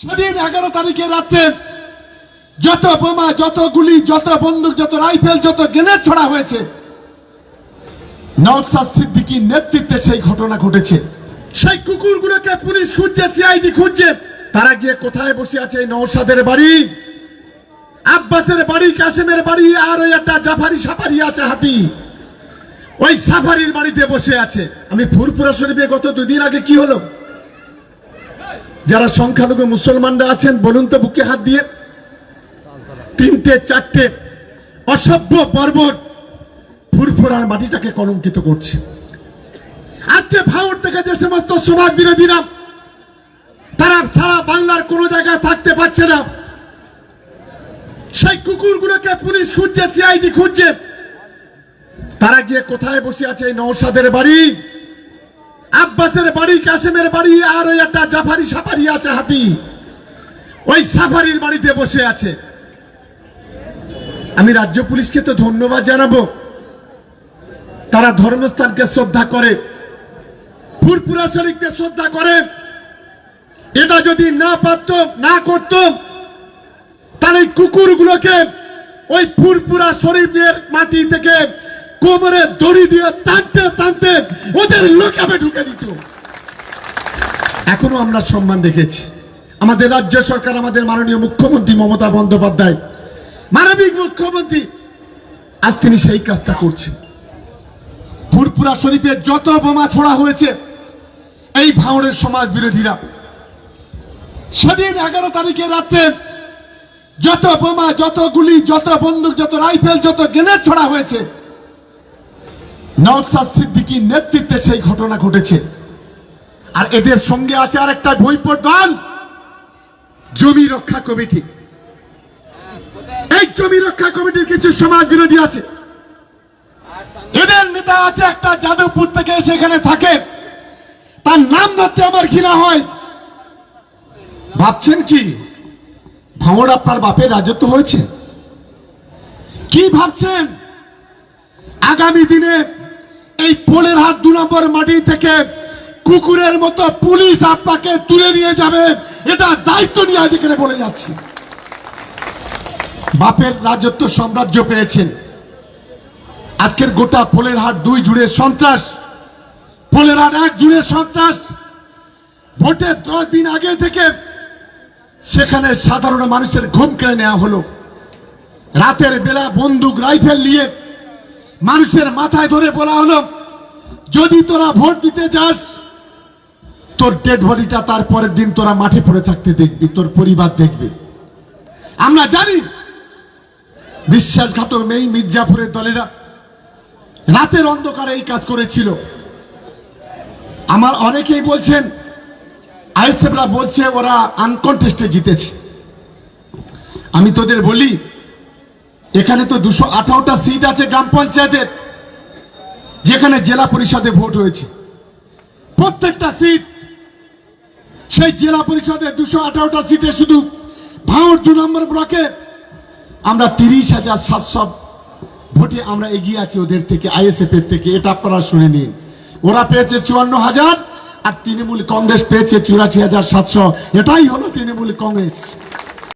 সেদিন এগারো তারিখে রাত্রে যত বোমা, যত গুলি, যত বন্দুক, যত রাইফেল, যত গ্রেনেড ছড়া হয়েছে নওসাদ সিদ্দিকীর নেতৃত্বে সেই ঘটনা ঘটেছে। সেই কুকুরগুলোকে পুলিশ খুঁজছে সিআইডি খুঁজছে। তারা গিয়ে কোথায় বসে আছে এই নওসাদের বাড়ি? আব্বাসের বাড়ি কাশেমের বাড়ি, আর ওই একটা জাফারি সাফারি আছে হাতি। ওই সাফারির বাড়িতে বসে আছে। আমি ফুরপুরা শরীফে গত দুদিন আগে কি হলো? যারা সংখ্যালঘু মুসলমানরা আছেন, বলুন তো বুকে হাত দিয়ে। তিনটে, চারটে অসভ্য পর্বত ফুরফুরার মাটিটাকে কলঙ্কিত করছে। আজকে ভাওর থেকে যে সমস্ত সমাজ বিরোধীরা, তারা সারা বাংলার কোন জায়গায় থাকতে পারছে না। সেই কুকুরগুলোকে পুলিশ খুঁজছে, সিআইডি খুঁজছে। তারা গিয়ে কোথায় বসে আছে এই নৌসাদের বাড়ি? আব্বাসের বাড়ি, কাসেমের বাড়ি, আর ওই একটা জাফারি সাফারি আছে হাতি। ওই সাফারির বাড়িতে বসে আছে। আমি রাজ্য পুলিশকে তো ধন্যবাদ জানাব। তারা ধর্মস্থানকে শ্রদ্ধা করে ফুরপুরা শরীফকে শ্রদ্ধা করে। এটা যদি না পারত, না করত, তাহলে কুকুরগুলোকে ওই ফুরপুরা শরীফের মাটি থেকে কোমরে দড়ি দিয়ে টানতে টানতে ওদের লোকাবে ঢুকে দিত। এখনও আমরা সম্মান রেখেছি আমাদের রাজ্য সরকার, আমাদের মাননীয় মুখ্যমন্ত্রী মমতা বন্দ্যোপাধ্যায়, মানবিক মুখ্যমন্ত্রী, আজ তিনি সেই কাজটা করছেন। ফুরপুরা শরীফে যত বোমা ছোড়া হয়েছে, এই ভাঙড়ের সমাজ বিরোধীরা, সেদিন এগারো তারিখে রাত্রে যত বোমা, যত গুলি, যত বন্দুক, যত রাইফেল, যত গ্রেনেড ছড়া হয়েছে নওসাদ সিদ্দিকীর নেতৃত্বে সেই ঘটনা ঘটেছে। আর এদের সঙ্গে আছে আর একটা বৈপর দল জমি রক্ষা কমিটি। এই জমি রক্ষা কমিটির কিছু সমাজ বিরোধী আছে। এদের নেতা আছে একটা যাদবপুর থেকে সেখানে থাকে। তার নাম ধরতে আমার ঘৃণা হয়। ভাবছেন কি? ভাঙড় আপনার বাপের রাজত্ব হয়েছে? কি ভাবছেন? আগামী দিনে এই পোলের হাত দু নম্বর মাটি থেকে কুকুরের মতো পুলিশ আপনাকে তুলে নিয়ে যাবে। এটা দায়িত্ব নিয়ে আজ এখানে বলে যাচ্ছি। বাপের রাজত্ব সাম্রাজ্য পেয়েছেন। আজকের গোটা পোলের হাট দুই জুড়ে সন্ত্রাস। পোলের হাট এক জুড়ে সন্ত্রাস। ভোটের দশ দিন আগে থেকে সেখানে সাধারণ মানুষের ঘুম কেড়ে নেওয়া হলো। রাতের বেলা বন্দুক, রাইফেল নিয়ে মানুষের মাথায় ধরে বলা হলো, যদি তোরা ভোট দিতে যাস, তোর ডেড বডিটা তারপরের দিন তোরা মাঠে পড়ে থাকতে দেখবি, তোর পরিবার দেখবে। আমরা জানি, বিশ্বাসঘাতক মেই মির্জাপুরের দলেরা রাতের অন্ধকারে এই কাজ করেছিল। আমার অনেকেই বলছেন, আইএসএফরা বলছে ওরা আনকনটেস্টে জিতেছে। আমি তোদের বলি এখানে তো দুশো আঠারোটা সিট আছে গ্রাম পঞ্চায়েতের, যেখানে জেলা পরিষদে ভোট হয়েছে। প্রত্যেকটা সিট সেই জেলা পরিষদে দুশো আঠারোটা সিটে শুধু ভাঙড় দু নম্বর ব্লকে আমরা তিরিশ হাজার সাতশো ভোটে আমরা এগিয়ে আছি ওদের থেকে আইএসএফ এর থেকে, এটা আপনারা শুনে নিন। ওরা পেয়েছে চুয়ান্ন হাজার, আর তৃণমূল কংগ্রেস পেয়েছে চুরাশি হাজার সাতশো। এটাই হলো তৃণমূল কংগ্রেস।